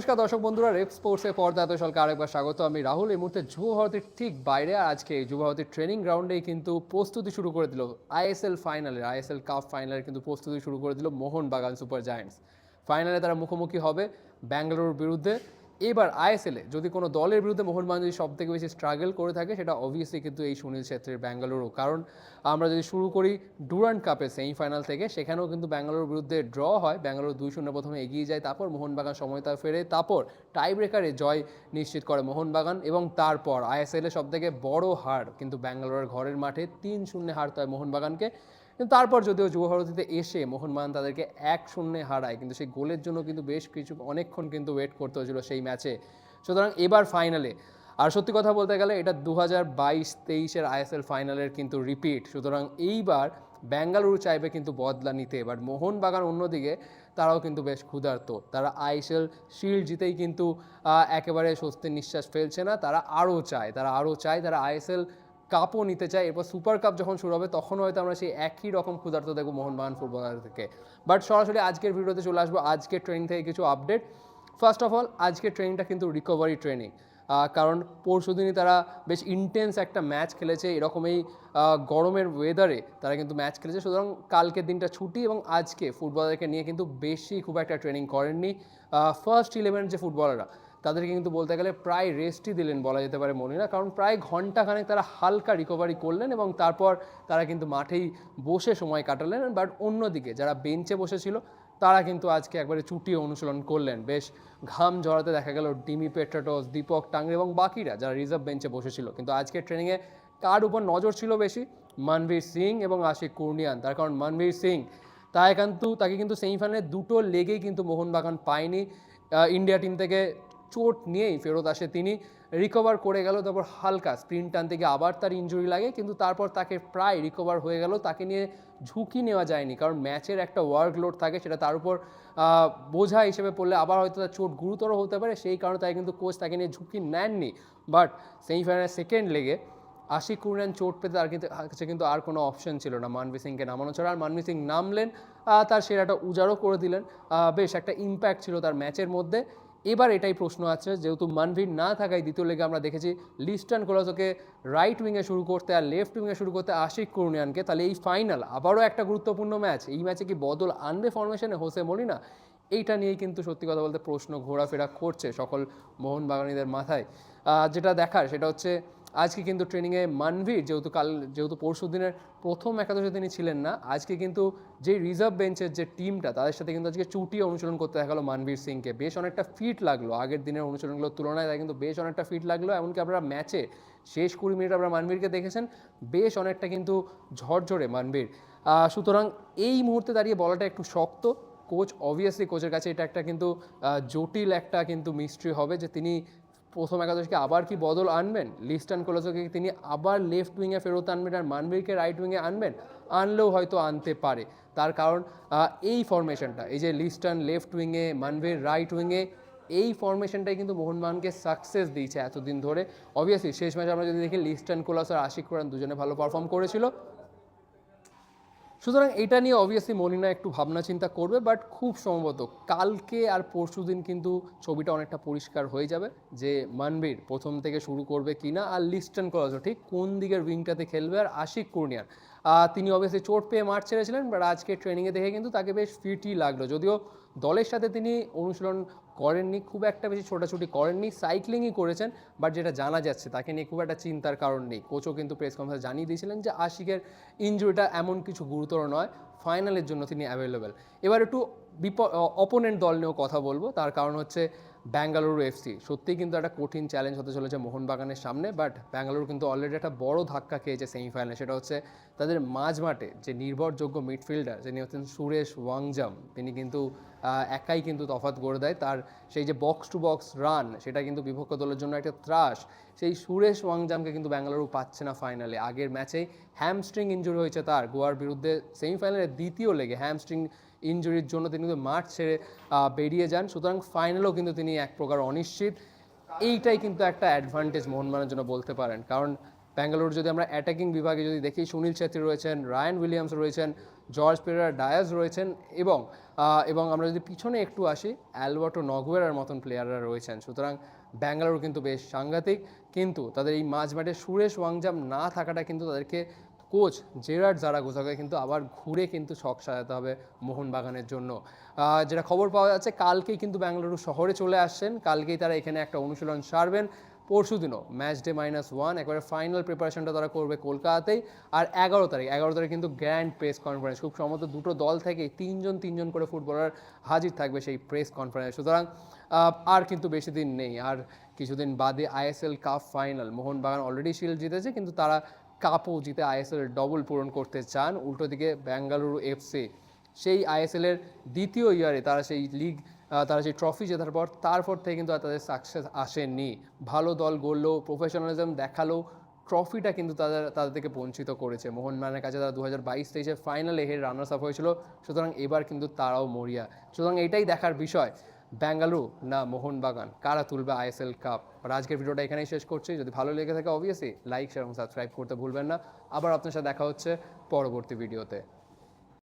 নমস্কার দর্শক বন্ধুরা রেপ স্পোর্টসের পর্দা এত সলকে আরেকবার স্বাগত। আমি রাহুল, এই মুহূর্তে যুব ভারতীর ঠিক বাইরে আজকে যুব ভারতীর ট্রেনিং গ্রাউন্ডেই কিন্তু প্রস্তুতি শুরু করে দিল। আইএসএল ফাইনালের আইএসএল কাপ ফাইনালের কিন্তু প্রস্তুতি শুরু করে দিল মোহনবাগান সুপার জায়ান্টস ফাইনালে তারা মুখোমুখি হবে ব্যাঙ্গালোর বিরুদ্ধে। এবার আইএসএলে যদি কোনো দলের বিরুদ্ধে মোহনবাগান যদি সব থেকে বেশি স্ট্রাগল করে থাকে, সেটা অবভিয়াসলি কিন্তু এই সুনীল ছেত্রের ব্যাঙ্গালোরও। কারণ আমরা যদি শুরু করি ডুরান্ট কাপের সেমিফাইনাল থেকে, সেখানেও কিন্তু ব্যাঙ্গালোর বিরুদ্ধে ড্র হয়। ব্যাঙ্গালোর দুই শূন্য প্রথমে এগিয়ে যায়, তারপর মোহনবাগান সময়তা ফেরে, তারপর টাই ব্রেকারে জয় নিশ্চিত করে মোহনবাগান এবং তারপর আইএসএলে সব থেকে বড় হার কিন্তু ব্যাঙ্গালোরের ঘরের মাঠে তিন শূন্যে হারতে হয় মোহনবাগানকে। কিন্তু তারপর যদিও যুবভারতীতে এসে মোহনবাগান তাদেরকে এক শূন্যে হারায়, কিন্তু সেই গোলের জন্য কিন্তু বেশ কিছু অনেকক্ষণ কিন্তু ওয়েট করতে হয়েছিল সেই ম্যাচে সুতরাং এবার ফাইনালে আর সত্যি কথা বলতে গেলে এটা দু হাজার বাইশ তেইশের আইএসএল ফাইনালের কিন্তু রিপিট সুতরাং এইবার ব্যাঙ্গালুরু চাইবে কিন্তু বদলা নিতে। এবার মোহনবাগান অন্যদিকে তারাও কিন্তু বেশ ক্ষুধার্ত। তারা আইএসএল শিল্ড জিতেই কিন্তু একেবারে স্বস্তির নিঃশ্বাস ফেলছে না। তারা আরও চায়, তারা আরও চায়, তারা আইএসএল কাপও নিতে চায় এরপর সুপার কাপ যখন শুরু হবে তখন হয়তো আমরা সেই একই রকম ক্ষুধার্ত দেখব মোহনবাগান ফুটবলার থেকে। বাট সরাসরি আজকের ভিডিওতে চলে আসব আজকের ট্রেনিং থেকে কিছু আপডেট ফার্স্ট অফ অল আজকের ট্রেনিংটা কিন্তু রিকভারি ট্রেনিং কারণ পরশু দিনই তারা বেশ ইন্টেন্স একটা ম্যাচ খেলেছে এরকমই আহ, গরমের ওয়েদারে তারা কিন্তু ম্যাচ খেলেছে। সুতরাং কালকের দিনটা ছুটি এবং আজকে ফুটবলারকে নিয়ে কিন্তু বেশি খুব একটা ট্রেনিং করেননি। ফার্স্ট ইলেভেন যে ফুটবলাররা তাদেরকে কিন্তু বলতে গেলে প্রায় রেস্টই দিলেন বলা যেতে পারে মনে না কারণ প্রায় ঘন্টাখানেক তারা হালকা রিকভারি করলেন এবং তারপর তারা কিন্তু মাঠেই বসে সময় কাটালেন। বাট অন্যদিকে যারা বেঞ্চে বসেছিল, তারা কিন্তু আজকে একবারে চুটিয়ে অনুশীলন করলেন। বেশ ঘাম ঝরাতে দেখা গেল ডিমি পেট্রাটোস, দীপক টাংরে এবং বাকিরা যারা রিজার্ভ বেঞ্চে বসেছিল। কিন্তু আজকে ট্রেনিংয়ে কার উপর নজর ছিল বেশি? মনবীর সিং এবং আশিক কুর্নিয়ান। তার কারণ মনবীর সিং তাই কিন্তু তাকে কিন্তু সেমিফাইনালে দুটো লেগেই কিন্তু মোহনবাগান পায়নি। ইন্ডিয়া টিম থেকে চোট নিয়েই ফেরত আসে। তিনি রিকভার করে গেল, তারপর হালকা স্প্রিন্ট টানতে গিয়ে আবার তার ইনজুরি লাগে, কিন্তু তারপর তাকে প্রায় রিকভার হয়ে গেল। তাকে নিয়ে ঝুঁকি নেওয়া যায়নি, কারণ ম্যাচের একটা ওয়ার্কলোড থাকে, সেটা তার উপর বোঝা হিসেবে পড়লে আবার হয়তো তার চোট গুরুতর হতে পারে, সেই কারণে তাই কিন্তু কোচ তাকে নিয়ে ঝুঁকি নেননি। বাট সেমিফাইনাল সেকেন্ড লেগে আশিক কুরিয়ান চোট পেতে তার কিন্তু কাছে কিন্তু আর কোনো অপশন ছিল না। মানবী সিংকে নামানো ছাড়া আর মানবি সিং নামলেন তার সেরাটা উজাড়ও করে দিলেন। বেশ একটা ইম্প্যাক্ট ছিল তার ম্যাচের মধ্যে। এবার এটাই প্রশ্ন আছে, যেহেতু মানভীর না থাকায় দ্বিতীয় লেগে আমরা দেখেছি লিস্টার্ন কোলাসোকে রাইট উইংয়ে শুরু করতে আর লেফট উইংয়ে শুরু করতে আশিক কুরুনিয়ানকে তাহলে এই ফাইনাল আবারও একটা গুরুত্বপূর্ণ ম্যাচ এই ম্যাচে কি বদল আনবে ফরমেশনে হোসে মরিনা এইটা নিয়েই কিন্তু সত্যি কথা বলতে প্রশ্ন ঘোরাফেরা করছে সকল মোহনবাগানীদের মাথায়। যেটা দেখার সেটা হচ্ছে আজকে কিন্তু ট্রেনিংয়ে মানভীর, যেহেতু কাল, যেহেতু পরশু দিনের প্রথম একাদশে তিনি ছিলেন না, আজকে কিন্তু যে রিজার্ভ বেঞ্চের যে টিমটা তাদের সাথে কিন্তু আজকে চুটিয়ে অনুশীলন করতে দেখা গেলো মানভীর সিংকে। বেশ অনেকটা ফিট লাগল আগের দিনের অনুশীলনগুলোর তুলনায়, তাই কিন্তু বেশ অনেকটা ফিট লাগল। এমনকি আপনারা ম্যাচে শেষ কুড়ি মিনিট আপনারা মানভীরকে দেখেছেন, বেশ অনেকটা কিন্তু ঝরঝরে মানভীর। সুতরাং এই মুহূর্তে দাঁড়িয়ে বলাটা একটু শক্ত। কোচ অবভিয়াসলি কোচের কাছে এটা একটা কিন্তু জটিল একটা কিন্তু মিস্ট্রি হবে যে তিনি প্রথম একাদশকে আবার কি বদল আনবেন? লিস্টন কোলাসোকে তিনি আবার লেফট উইংয়ে ফেরত আনবেন আর মানবীরকে রাইট উইংয়ে আনবেন? আনলেও হয়তো আনতে পারে। তার কারণ এই ফরমেশনটা এই যে লিস্টন লেফট উইংয়ে মানবীর রাইট উইংয়ে এই ফরমেশনটাই কিন্তু মোহনবাগানকে সাকসেস দিয়েছে এতদিন ধরে। অবভিয়াসলি শেষ ম্যাচে আমরা যদি দেখি, লিস্টন কোলাস আর আশিক কোরআন দুজনে ভালো পারফর্ম করেছিল। সুতরাং এটা নিয়ে অবভিয়াসলি মলিনা একটু ভাবনা চিন্তা করবে বাট খুব সম্ভবত কালকে আর পরশু দিন কিন্তু ছবিটা অনেকটা পরিষ্কার হয়ে যাবে যে মানবীর প্রথম থেকে শুরু করবে কি না আর লিস্টন করা ঠিক কোন দিকের উইংটাতে খেলবে আর আশিক কুর্নিয়ার। তিনি অবভিয়াসলি চোট পেয়ে মাঠ ছেড়েছিলেন বাট আজকে ট্রেনিংয়ে দেখে কিন্তু তাকে বেশ ফিটই লাগল। যদিও দলের সাথে তিনি অনুশীলন করেননি, খুব একটা বেশি ছোটাছুটি করেননি সাইক্লিংই করেছেন বাট যেটা জানা যাচ্ছে তাকে নিয়ে খুব একটা চিন্তার কারণ নেই। কোচও কিন্তু প্রেস কনফারেন্স জানিয়ে দিয়েছিলেন যে আশিকের ইঞ্জুরিটা এমন কিছু গুরুতর নয় ফাইনালের জন্য তিনি অ্যাভেলেবেল এবার একটু বিপ অপোনেন্ট দল নিয়েও কথা বলব। তার কারণ হচ্ছে ব্যাঙ্গালুরু এফসি সত্যিই কিন্তু একটা কঠিন চ্যালেঞ্জ হতে চলেছে মোহনবাগানের সামনে বাট ব্যাঙ্গালুরু কিন্তু অলরেডি একটা বড় ধাক্কা খেয়েছে সেমিফাইনালে সেটা হচ্ছে তাদের মাঝমাঠে যে নির্ভরযোগ্য মিডফিল্ডার যিনি হচ্ছেন সুরেশ ওয়াংজাম, তিনি কিন্তু একাই কিন্তু তফাৎ গড়ে দেয়। তার সেই যে বক্স টু বক্স রান সেটা কিন্তু বিপক্ষ দলের জন্য একটা ত্রাস। সেই সুরেশ ওয়াংজামকে কিন্তু ব্যাঙ্গালুরু পাচ্ছে না ফাইনালে আগের ম্যাচেই হ্যামস্ট্রিং ইঞ্জুরি হয়েছে তার। গোয়ার বিরুদ্ধে সেমিফাইনালের দ্বিতীয় লেগে হ্যামস্ট্রিং ইঞ্জুরির জন্য তিনি কিন্তু মাঠ ছেড়ে বেরিয়ে যান। সুতরাং ফাইনালেও কিন্তু তিনি এক প্রকার অনিশ্চিত। এইটাই কিন্তু একটা অ্যাডভান্টেজ মোহনবাগানের জন্য বলতে পারেন। কারণ ব্যাঙ্গালোর যদি আমরা অ্যাটাকিং বিভাগে যদি দেখি, সুনীল ছেত্রী রয়েছেন, রায়ান উইলিয়ামস রয়েছেন, জর্জ পেরার ডায়াস রয়েছেন এবং এবং আমরা যদি পিছনে একটু আসি, অ্যালবার্টো নগুয়েরার মতন প্লেয়াররা রয়েছেন। সুতরাং ব্যাঙ্গালোর কিন্তু বেশ সাংঘাতিক। কিন্তু তাদের এই মাঝ মাঠে সুরেশ ওয়াংজাম না থাকাটা কিন্তু তাদেরকে কোচ জেরার্ড জারাগোজাকে কিন্তু আবার ঘুরে কিন্তু শখ সাজাতে হবে মোহনবাগানের জন্য। যেটা খবর পাওয়া যাচ্ছে, কালকেই কিন্তু ব্যাঙ্গালুরু শহরে চলে আসছেন। কালকেই তারা এখানে একটা অনুশীলন সারবেন। পরশু দিনও ম্যাচ ডে মাইনাস ওয়ান, একবারে ফাইনাল প্রিপারেশনটা তারা করবে কলকাতাতেই। আর এগারো তারিখ এগারো তারিখ কিন্তু গ্র্যান্ড প্রেস কনফারেন্স। খুব সম্ভবত দুটো দল থেকেই তিনজন তিনজন করে ফুটবলার হাজির থাকবে সেই প্রেস কনফারেন্স। সুতরাং আর কিন্তু বেশি দিন নেই। আর কিছুদিন বাদে ISL cup final, Mohun Bagan already shield জিতেছে, কিন্তু তারা কাপও জিতে আইএসএল ডবল পূরণ করতে চান। উল্টো দিকে বেঙ্গালুরু এফসি সেই আইএসএলের দ্বিতীয় ইয়ারে তারা সেই লিগ তারা সেই ট্রফি জেতার পর তারপর থেকে কিন্তু আর তাদের সাকসেস আসেনি ভালো দল গড়লো প্রফেশনালিজম দেখাল ট্রফিটা কিন্তু তাদের তাদের থেকে বঞ্চিত করেছে। মোহনবাগানের কাছে তারা দু হাজার বাইশ তেইশে ফাইনালে হের রানার্স আপ হয়েছিল, সুতরাং এবার কিন্তু তারাও মরিয়া। সুতরাং এটাই দেখার বিষয়। ব্যাঙ্গালুরু না মোহনবাগান? কারা তুলবে আইএসএল কাপ? আর আজকের ভিডিওটা এখানেই শেষ করছি। যদি ভালো লেগে থাকে অবভিয়াসলি লাইক শেয়ার এবং সাবস্ক্রাইব করতে ভুলবেন না। আবার আপনার সাথে দেখা হচ্ছে পরবর্তী ভিডিওতে।